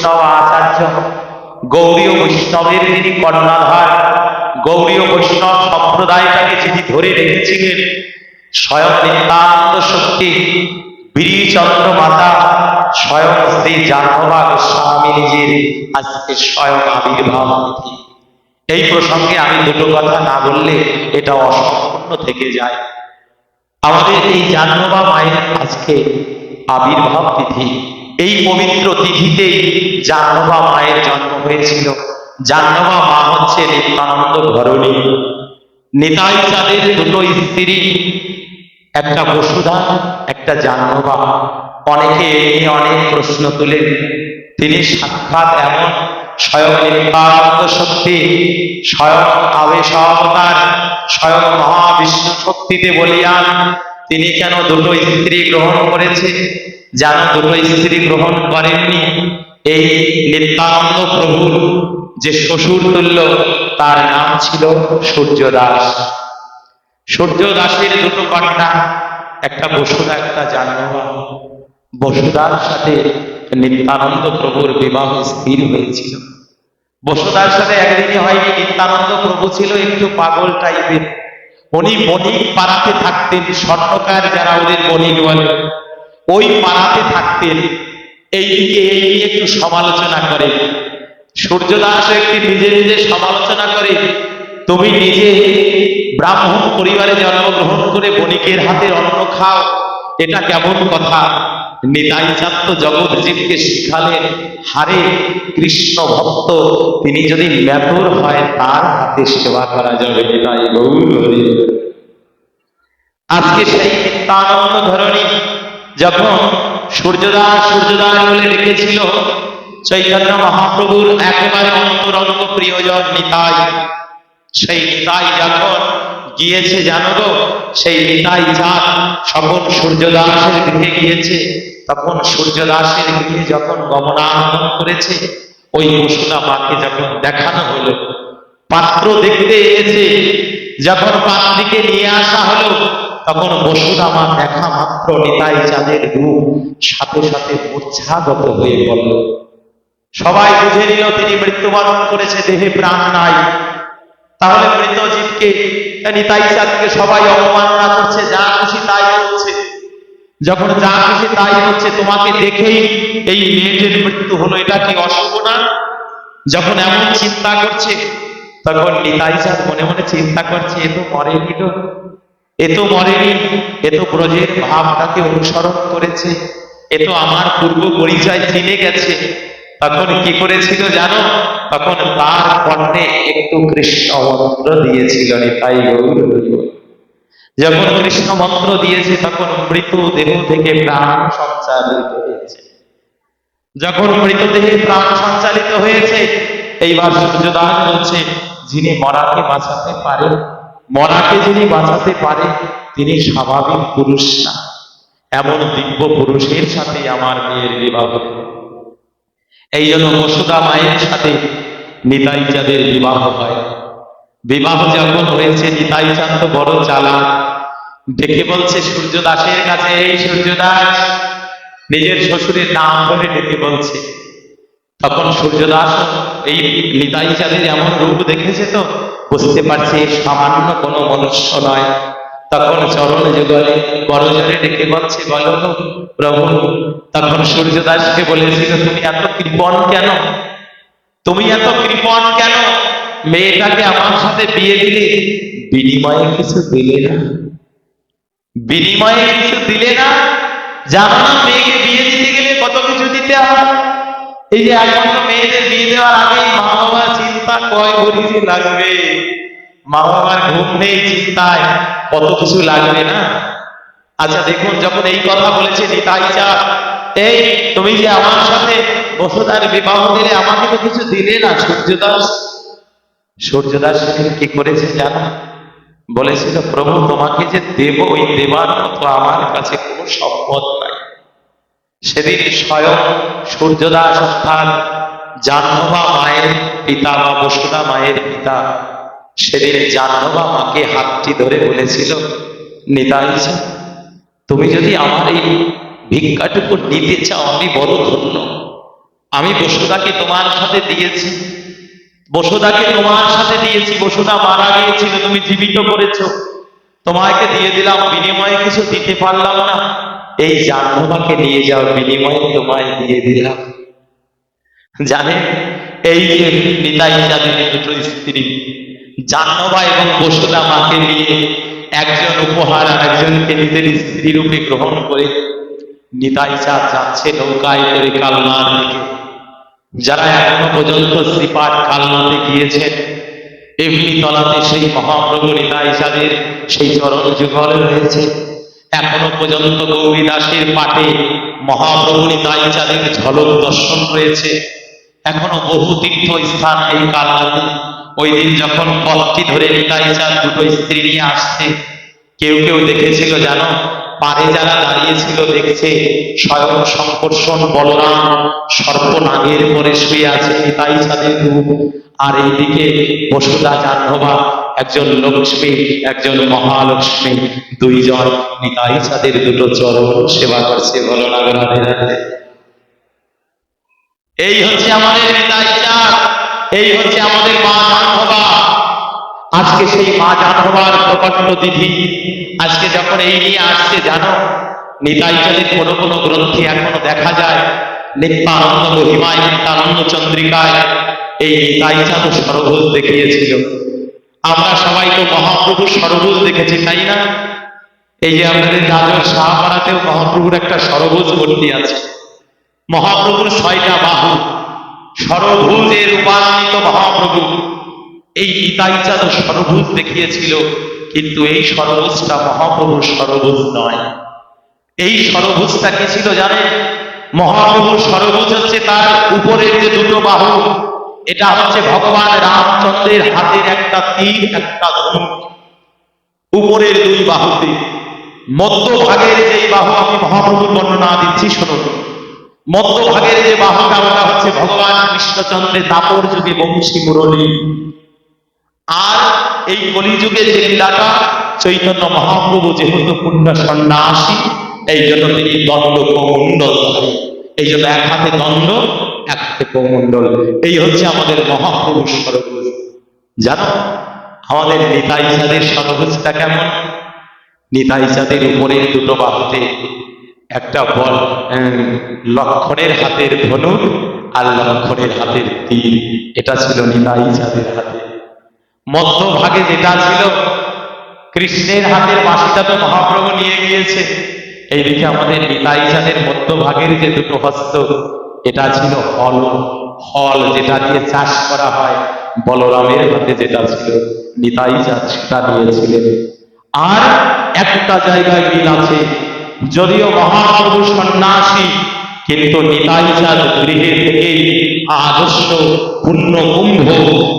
বৈষ্ণব আচার্য গৌরীয় বৈষ্ণবের যিনি কর্ণাধার গৌরীয় বৈষ্ণব সম্প্রদায়টাকে যিনি ধরে রেখেছিলেন, স্বয়ং নিত্যানন্দ শক্তি, বীরচন্দ্র মাতা, স্বয়ং শ্রী জাহ্নবা গোস্বামী নিজের আজকে স্বয়ং আবির্ভাব এই প্রসঙ্গে আমি দুটো কথা না বললে এটা অসম্পূর্ণ থেকে যায়। আমাদের এই জাহ্নবা মায়ের আজকে আবির্ভাব তিথি। এই পবিত্র তিথিতেই জাহ্নবা মায়ের জন্ম হয়েছিল। জাহ্নবা মা হচ্ছে নিত্যানন্দ ধরণী নিতাই চাঁদের দুটো স্ত্রী, একটা বসুধা, একটা জাহ্নবা। অনেকে এ নিয়ে অনেক প্রশ্ন তুলেন। তিনি সাক্ষাৎ এমন স্বয়ং নিত্যানন্দ শক্তি, স্বয়ং আবেশ অবতার স্বয়ং মহাবিষ্ণু শক্তিতে বলিয়ান। তিনি কেন দুটো স্ত্রী গ্রহণ করেছে? যেন দুটো স্ত্রী গ্রহণ করেননি? এই নিত্যানন্দ প্রভুর যে শ্বশুর তুল্য, তার নাম ছিল সূর্যদাস। সূর্য দাসের দুটো কন্যা, একটা বসুধা, একটা জাহ্নবা। বসুধার সাথে নিত্যানন্দ প্রভুর বিবাহ স্থির হয়েছিল। বসুধার সাথে একদিনই হয়নি, নিত্যানন্দ প্রভু ছিল একটু পাগল টাইপের উনি বণিক পাড়াতে থাকতেন স্বর্ণকার যারা ওদের বণিক বলে। ওই পাড়াতে থাকতেন, এইদিকে এই নিয়ে একটু সমালোচনা করে। সূর্যদাস একটি নিজে নিজে সমালোচনা করে, তুমি নিজে ব্রাহ্মণ পরিবারে জন্মগ্রহণ করে বণিকের হাতে অন্ন খাও, এটা কেমন কথা? নিতাই চাত্ত জগৎজীবকে শিখালেন হারে কৃষ্ণ ভক্ত। তিনি যদি মেথর হয়, তার হাতে সেবা করা যাবে। নিতাই গৌর। আজকে সেই নিত্যানন্দ ধরনী যখন সূর্যদাস সূর্যদাস বলে ডেকেছিল চৈতন্য মহাপ্রভুর একেবারে অন্তরঙ্গ প্রিয়জন নিতাই। সেই নিতাই যখন গিয়েছে, জানো সেই নিতাই চাঁদ যখন সূর্যদাসের গৃহে গিয়েছে। তখন সূর্যদাসের গৃহে যখন গমনাগমন করেছে, ওই বসুনা মাকে যখন দেখানো হলো, পাত্র দেখতে এসে যখন পাত্রীকে নিয়ে আসা হলো, তখন বসুনা মা দেখা মাত্র নিতাই চাঁদের রূপ সাথে সাথে মূর্ছাগত হয়ে পড়ল সবাই বুঝে নিল তিনি মৃত্যুবরণ করেছে, দেহে প্রাণ নাই। তাহলে মৃত নিতাই চাঁদকে সবাই অবমাননা করছে, যা খুশি তাই হচ্ছে যখন যা খুশি তাই হচ্ছে, তোমাকে দেখেই এই মেয়েটির মৃত্যু হলো, এটা কি অশুভ না? যখন এমন চিন্তা করছে, তখন নিতাই চাঁদ মনে মনে চিন্তা করছে, এ তো মরেনি তো, এ তো মরেনি, এ ব্রজের ভাবটাকে অনুসরণ করেছে, এ তো আমার পূর্ব পরিচয় চিনে গেছে। তখন কি করেছিল জানো? তখন তার কণ্ঠে একটু কৃষ্ণ মন্ত্র দিয়েছিল, নিতাই গৌর। যখন কৃষ্ণ মন্ত্র দিয়েছে, তখন মৃত দেহ থেকে প্রাণ সঞ্চালিত হয়েছে। যখন মৃতদেহে প্রাণ সঞ্চালিত হয়েছে, এইবার সূর্যদান বলছে যিনি মরাকে বাঁচাতে পারে, মরাকে যিনি বাঁচাতে পারে, তিনি স্বাভাবিক পুরুষ না। এমন দিব্য পুরুষের সাথে আমার মেয়ের বিবাহ। এই জন্য বসুদা মায়ের সাথে নিতাই চাঁদের বিবাহ হয়। বিবাহ যখন হয়েছে, নিতাই চাঁদ তো বড় চালাক। ডেকে বলছে সূর্যদাসের কাছে, এই সূর্যদাস, নিজের শ্বশুরের নাম ধরে ডেকে বলছে। তখন সূর্যদাস এই নিতাই চাঁদের এমন রূপ দেখেছে তো, বুঝতে পারছে সামান্য কোনো মনুষ্য নয়। তখন চরণ যুগলে করজনে ডেকে বলছে, বলো প্রভু। তখন সূর্যদাসকে বলেছিল, তুমি এত কৃপণ কেন? তুমি এত কৃপণ কেন? মেয়েটাকে আমার সাথে বিয়ে দিলে বিনিময়ে কিছু দিলে না? বিনিময়ে কিছু দিলে না? জানো মেয়েকে বিয়ে দিতে গেলে কত কিছু দিতে হয়? এই যে তো মেয়েদের বিয়ে দেওয়ার আগেই মা বাবা চিন্তা কয় যে লাগবে? মা বাবার ঘুম নেই চিন্তায়, কত কিছু লাগবে না? আচ্ছা দেখুন, যখন এই কথা বলেছে নিতাই চাঁদ এই, তুমি যে আমার সাথে বসুধার বিবাহ দিলে আমাকে তো কিছু দিলে না, সূর্যদাস? সূর্যদাস কি করেছে জানো? বলেছিল, প্রভু, তোমাকে যে দেব, ওই দেবার মতো আমার কাছে কোনো সম্পদ নাই। সেদিন স্বয়ং সূর্যদাস অর্থাৎ জাহ্নবা মায়ের পিতা বা বসুদা মায়ের পিতা সেদিন জাহ্নবা মাকে হাতটি ধরে বলেছিল, নিতাই তুমি যদি আমার এই ভিক্ষাটুকু নিতে চাও, আমি বড় ধন্য। আমি বসুদাকে তোমার সাথে দিয়েছি। বসুদাকে তোমার সাথে দিয়েছি বসুদা মারা গিয়েছিল, তুমি জীবিত করেছ। তোমাকে দিয়ে দিলাম, বিনিময়ে কিছু দিতে পারলাম না। এই জাহ্নবাকে নিয়ে যাও বিনিময়ে তোমায় দিয়ে দিলাম। জানেন এই যে নিতাই চাঁদের দুটো স্ত্রী, জাহ্নবা এবং বসুদা মাকে নিয়ে একজন উপহার আর একজনকে নিজের স্ত্রী রূপে গ্রহণ করে নিতাই চাঁদ যাচ্ছে নৌকায় করে কালনার দিকে। যারা এখনও পর্যন্ত শ্রীপাঠ কালনাতে গিয়েছেন এমনি তলাতে সেই মহাপ্রভু নিতাই চাঁদের সেই চরণ যুগল রয়েছে। এখনও পর্যন্ত গৌরী দাসের পাঠে মহাপ্রভু নিতাই চাঁদের ঝলক দর্শন রয়েছে। এখনও বহু তীর্থ স্থান এই কালনাতে। ওই দিন যখন পথটি ধরে নিতাই দুটো স্ত্রী নিয়ে আসছে, কেউ কেউ দেখেছিল জানো পারে যারা দাঁড়িয়েছিল দেখছে, স্বয়ং সংকর্ষণ বলরাম সর্পনাগের পরে শুয়ে আছে নিতাই চাঁদের রূপ। আর এইদিকে বসুদা জাহ্নবা একজন লক্ষ্মী, একজন মহালক্ষ্মী, দুইজন নিতাই চাঁদের দুটো চরণ সেবা করছে বলো না গো রাধে রাধে এই হচ্ছে আমাদের নিতাই চাঁদ, এই হচ্ছে আমাদের মা জাহ্নবা আজকে সেই মা জাহ্নবার প্রকট তিথি আজকে যখন এই নিয়ে আসছে, জানো নিতাই চাঁদের কোনো কোনো গ্রন্থে এখনও দেখা যায়, নিত্যানন্দ মহিমায়, নিত্যানন্দ চন্দ্রিকায় এই নিতাই চাঁদ সরভুজ দেখিয়েছিল। আমরা সবাই তো মহাপ্রভু সরভুজ দেখেছি, তাই না? এই যে আমাদের গাজর শাহপাড়াতেও মহাপ্রভুর একটা সরভুজ মূর্তি আছে। মহাপ্রভুর ছয়টা বাহু সরভুজের রূপান্বিত মহাপ্রভু। এই নিতাই চাঁদ সরভুজ দেখিয়েছিল, কিন্তু এই সরভুজটা মহাপ্রভুর সরভুজ নয়। এই সরভুজটা কি ছিল জানেন? মহাপ্রভুর সরভুজ হচ্ছে তার উপরের যে দুটো বাহু, এটা হচ্ছে ভগবান রামচন্দ্রের হাতের একটা তীর, একটা ধনুক। উপরের দুই বাহুতে, মধ্যভাগের যেই বাহু আমি মহাপ্রভুর বর্ণনা দিচ্ছি শুনুন মধ্যভাগের যে বাহুটা, ওটা হচ্ছে ভগবান কৃষ্ণচন্দ্রের দাপর যুগে বংশী মুরলী। আর এই কলিযুগের যে লীলাটা, চৈতন্য মহাপ্রভু যেহেতু পূর্ণ সন্ন্যাসী, এই জন্য তিনি দণ্ড কমণ্ডল। এই জন্য এক হাতে দণ্ড এক হাতে কমণ্ডল এই হচ্ছে আমাদের মহাপ্রভু সরভুজ জানো, আমাদের নিতাই চাঁদের সরভুজটা কেমন? নিতাই চাঁদের উপরের দুটো বাহুতে একটা বল লক্ষণের হাতের ধনুক আর লক্ষণের হাতের তীর এটা ছিল নিতাই চাঁদের হাতে। মধ্যভাগে যেটা ছিল, কৃষ্ণের হাতের বাঁশিটা তো মহাপ্রভু নিয়ে গিয়েছে। এইদিকে আমাদের নিতাই চাঁদের মধ্যভাগের যে দুটো হস্ত, এটা ছিল হল। হল যেটা দিয়ে চাষ করা হয়, বলরামের হাতে যেটা ছিল নিতাই চাঁদ সেটা নিয়েছিলেন আর একটা জায়গায় মিল আছে, যদিও মহাপ্রভু সন্ন্যাসী কিন্তু নিতাই চাঁদ গৃহে থেকে আদর্শ পূর্ণ কুম্ভ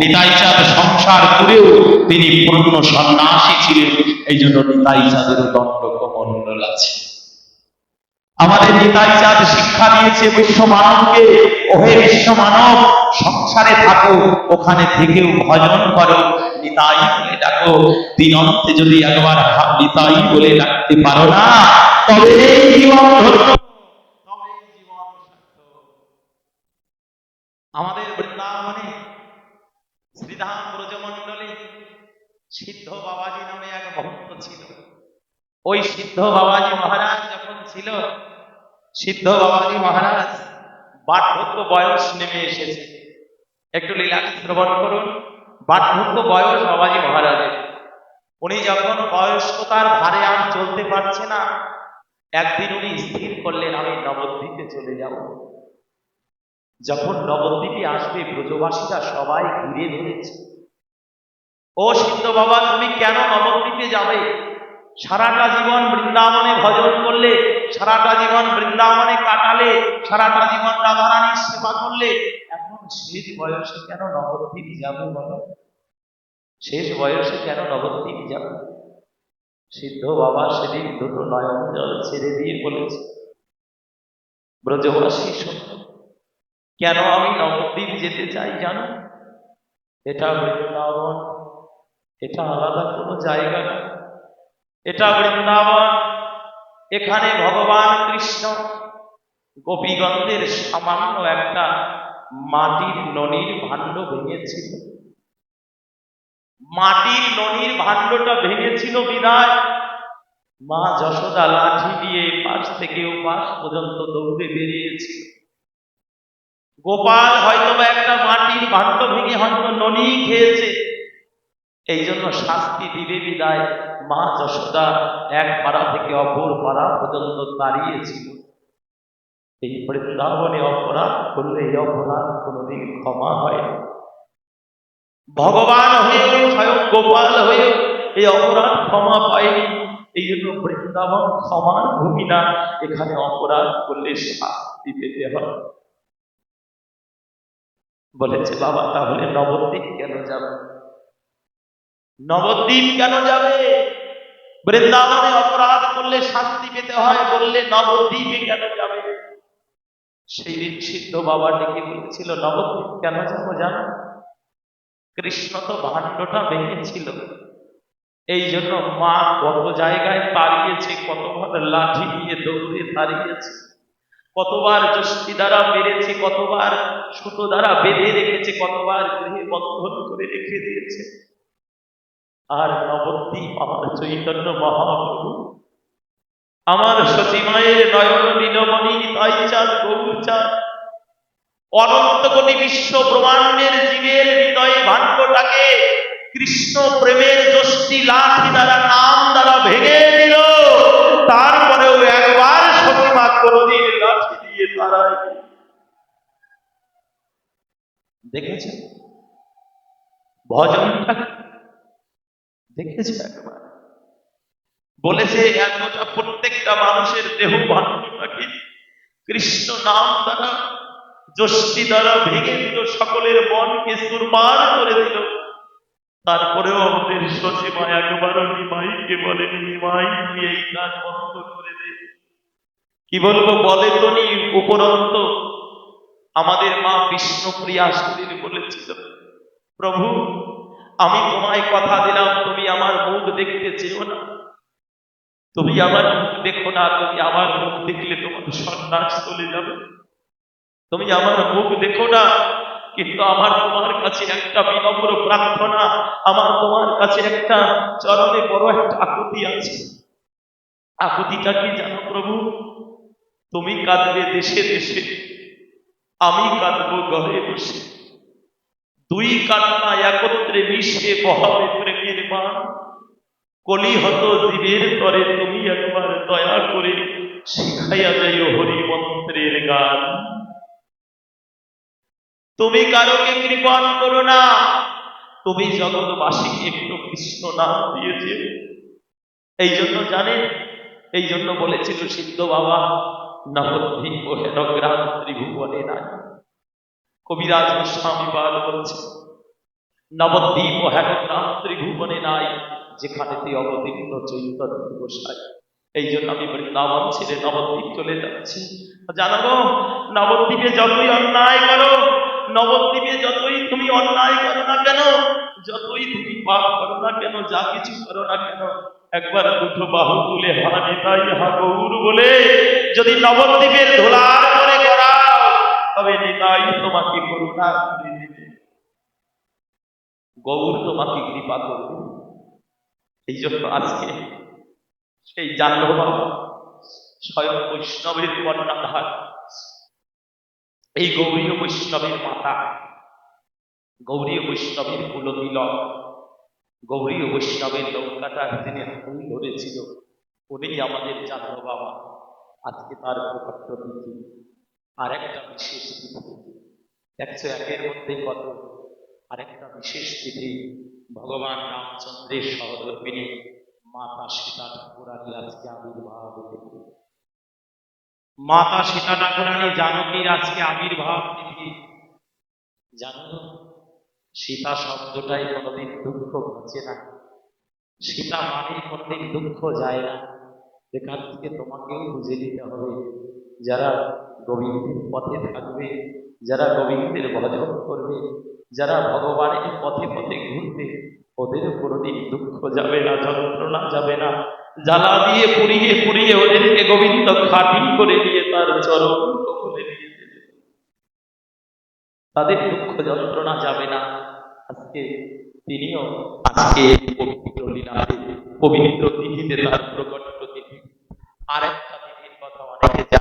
নিতাই চাঁদ সংসার করেও তিনি পূর্ণ সন্ন্যাসী ছিলেন। এই জন্য নিতাই চাঁদের দণ্ড কমণ্ডল আছে। আমাদের নিতাই চাঁদ শিক্ষা দিয়েছে বিশ্ব মানবকে ওহে বিশ্ব মানব সংসারে থাকো, ওখানে থেকেও ভজন করো, নিতাই বলে ডাকো। দিনন্তে যদি একবার নিতাই বলে ডাকতে পারো না, তবে এই জীবন ধন্য তবে এই জীবন সার্থক। আমাদের বৃন্দাবনে শ্রীধাম ব্রজমণ্ডলে সিদ্ধ বাবাজি নামে এক ভক্ত ছিল। ওই সিদ্ধ বাবাজি মহারাজ যখন ছিল, সিদ্ধ বাবাজি মহারাজ বার্ধক্য বয়স নেমে এসেছে। একটু লীলাকে শ্রবণ করুন। বার্ধক্য বয়স বাবাজি মহারাজের। উনি যখন বয়স্কতার ভারে আর চলতে পারছে না। একদিন উনি স্থির করলেন, আমি নবদ্বীপে চলে যাব। যখন নবদ্বীপে আসবে, ব্রজবাসীরা সবাই ঘিরে ধরেছে। ও সিদ্ধ বাবা, তুমি কেন নবদ্বীপে যাবে? সারাটা জীবন বৃন্দাবনে ভজন করলে, সারাটা জীবন বৃন্দাবনে কাটালে, সারাটা জীবন রাধারানীর সেবা করলে, এখন শেষ বয়সে কেন নবদ্বীপ যাবে বলো? শেষ বয়সে কেন নবদ্বীপ যাবে? সিদ্ধ বাবা সেদিন দুটো নয়ন জল ছেড়ে দিয়ে বলেছে, ব্রজবাসী সত্য কেন আমি নবদ্বীপ যেতে চাই জানো? এটা বৃন্দাবন এটা আলাদা কোনো জায়গা না। এটা বৃন্দাবন, এখানে ভগবান কৃষ্ণ। গোপীগন্ধের সামান্য একটা মাটির ননির ভাণ্ড ভেঙেছিল। মাটির ননির ভাণ্ডটা ভেঙেছিল বিদায়। মা যশোদা লাঠি দিয়ে পাশ থেকে পাশ পর্যন্ত দৌড়ে বেরিয়েছিল। গোপাল হয়তো একটা মাটির ভাণ্ড ভেঙে হয়তো ননি খেয়েছে। এই জন্য শাস্তি দিবে বিদায় মা যশোদা এক পাড়া থেকে অপর পাড়া পর্যন্ত দাঁড়িয়েছিল এই বৃন্দাবনে অপরাধ করলে এই অপরাধ কোনোদিন ক্ষমা হয় ভগবান হয়েও স্বয়ং গোপাল হয়েও এই অপরাধ ক্ষমা পায়নি। এই জন্য বৃন্দাবন ক্ষমার ভূমি না এখানে অপরাধ করলে শাস্তি পেতে হয়। বলেছে, বাবা, তাহলে নবদ্বীপ কেন যাবে? নবদ্বীপ কেন যাবে? বৃন্দাবনে অপরাধ করলে শান্তি পেতে হয় বললে নবদ্বীপে কেন যাবে? সেই দিন সিদ্ধ বাবা ডেকে বলেছিল, নবদ্বীপ কেন যাব জানো? কৃষ্ণ তো ভাণ্ডটা ভেঙেছিল এই জন্য মা কত জায়গায় তাড়িয়েছে কতবার লাঠি দিয়ে দৌড়ে তাড়িয়েছে কতবার যষ্টি দ্বারা মেরেছে, কতবার সুতো দ্বারা বেঁধে রেখেছে, কতবার গৃহে বন্ধন করে রেখে দিয়েছে। আর নবদ্বীপ আমার চৈতন্য মহাপ্রভু। আমার সচিমায়ের নয়ন নীলমণি তাই চাঁদ গৌর চাঁদ অনন্ত কোটি বিশ্ব ব্রহ্মাণ্ডের জীবের হৃদয়ে ভাণ্ডটাকে কৃষ্ণ প্রেমের যষ্টি লাঠি দ্বারা, নাম দ্বারা ভেঙে দিল। তারপরেও একবার সতীমা কোনদিন লাঠি দিয়ে তারাই দেখেছে ভজনটা দেখেছে একবার বলেছে এতটা প্রত্যেকটা মানুষের দেহ ভাণ্ডটাকে কৃষ্ণ নাম দ্বারা যষ্টি দ্বারা ভেঙে দিল সকলের মনকে সুরমার করে দিল। তারপরেও আমাদের সচিমা একবারও নিমাইকে বলেনি নিমাই তুই এই কাজ বন্ধ করে দে। কি বলব বলে তো নি উপরন্ত। আমাদের মা বিষ্ণুপ্রিয়া শরীর বলেছিল প্রভু আমি তোমায় কথা দিলাম, তুমি আমার মুখ দেখতে চেও না। তুমি আমার মুখ দেখো না, তুমি আমার মুখ দেখলে তোমার সন্ন্যাস চলে যাবে। তুমি আমার মুখ দেখো না, কিন্তু আমার তোমার কাছে একটা বিনম্র প্রার্থনা, আমার তোমার কাছে একটা চরণে বড় একটা আকুতি আছে। আকুতিটা কি জানো প্রভু? তুমি কাঁদবে দেশে দেশে, আমি কাঁদবো গড়ে বসে। দুই কান্না একত্রে মিশে বহাবে প্রেমের মান। কলি হত জীবের তরে তুমি একবার দয়া করে শিখাইয়া যাইও হরি মন্ত্রের গান। তুমি কারোকে কৃপণ করো না। তুমি জগৎবাসীকে একটু কৃষ্ণ নাম দিয়েছে। এই জন্য জানেন এই জন্য বলেছিল সিদ্ধ বাবা নবদ্বীপ ও হেনগ্রাম ত্রিভুবনে নাই। কবিরাজ গোস্বামী পাল বলছে নবদ্বীপ ও ত্রিভুবনে নাই যেখানেতে অবতীর্ণ চৈতন্য গোসাই এই জন্য আমি বৃন্দাবন ছেড়ে নবদ্বীপ চলে যাচ্ছি। জানো গো, নবদ্বীপে যতই অন্যায় করো নবদ্বীপে যতই তুমি অন্যায় করো না কেন যতই তুমি পাপ করো না কেন যা কিছু করো না কেন একবার দুটো বাহু তুলে হা নিতাই হা গৌর বলে যদি নবদ্বীপের ধোলার তবে নিতাই তোমাকে করুণা গৌর তোমাকে কৃপা করবে। এই জন্য আজকে সেই বাবা স্বয়ং বৈষ্ণবের কন্যাধার, এই গৌরীয় বৈষ্ণবের মাতা, গৌরীয় বৈষ্ণবের কুল তিলক গৌরীয় বৈষ্ণবের নৌকাটা যিনি হাতুড়ি ধরেছিল উনি আমাদের বাবা আজকে তার প্রকট আর একটা বিশেষ একশো একের মধ্যে কত? আরেকটা বিশেষ তিথি, ভগবান রামচন্দ্রের সহধর্মিনী মাতা সীতা ঠাকুরানী আজকে আবির্ভাব মাতা সীতা ঠাকুরানী জানকীর আজকে আবির্ভাব তিথি। জানো, সীতা শব্দটাই কোনোদিন দুঃখ ঘটছে না। সীতা মানে কোনোদিন দুঃখ যায় না। এখান থেকে তোমাকেও বুঝে নিতে হবে। যারা গোবিন্দের পথে থাকবে, যারা গোবিন্দের ভজন করবে, যারা ভগবানের পথে পথে ঘুরবে, ওদের কোনোদিন দুঃখ যাবে না, যন্ত্রণা যাবে না। জ্বালা দিয়ে পুড়িয়ে পুড়িয়ে ওদেরকে গোবিন্দ খাটি করে দিয়ে তার চরম কবলে তাদের দুঃখ যন্ত্রণা যাবে না। আজকে তিনিও আজকে পবিত্র লীলাতে, পবিত্র তিথিতে তার প্রকট তিথি আর একটা তিথির কথা অনেকে জানে।